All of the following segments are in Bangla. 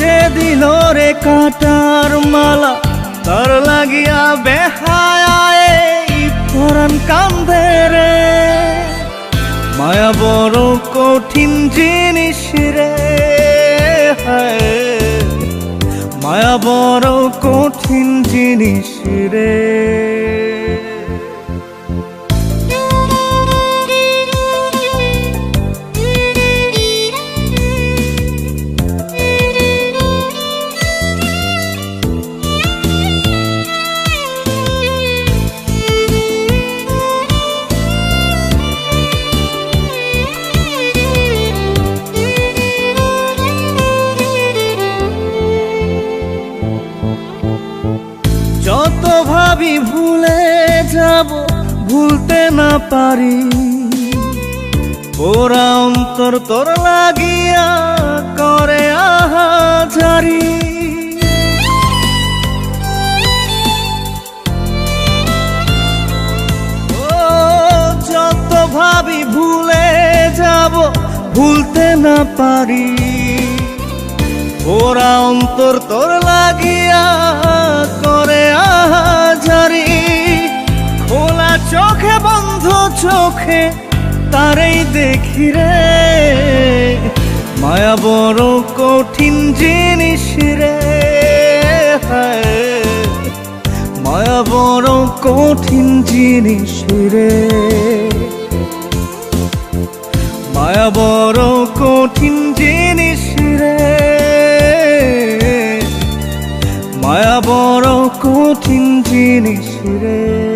যে দিল রে কাটার মালা। তার লাগিয়া বেহায় কান্দে রে। মায়া বড় কঠিন জিনিস রে মায়া বড় কঠিন জিনিস রে। যাব ভুলতে না পারি। ওরা অন্তর তোর লাগিয়া করে আহাজারি। ও, যত ভাবি ভুলে যাব ভুলতে না পারি। ওরা অন্তর তোর লাগিয়া করে আহাজারি। চোখে তারেই দেখি রে। মায়া বড় কঠিন জিনিস রে। মায়া বড় কঠিন জিনিস রে। মায়া বড় কঠিন জিনিস রে। মায়া বড় কঠিন জিনিস রে।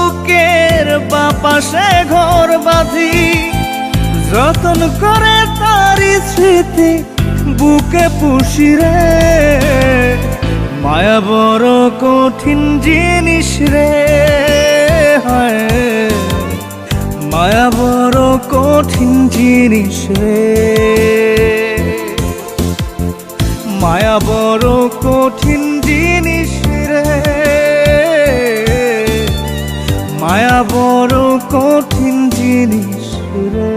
বাপাশে ঘর বাঁধি। যতন করে তারি স্মৃতি বুকে পুষি রে। মায়া বড় কঠিন জিনিস রে, হায়। মায়া বড় কঠিন জিনিস রে। মায়া বড় কঠিন জিনিস রে। মায়া বড় কঠিন জিনিস রে।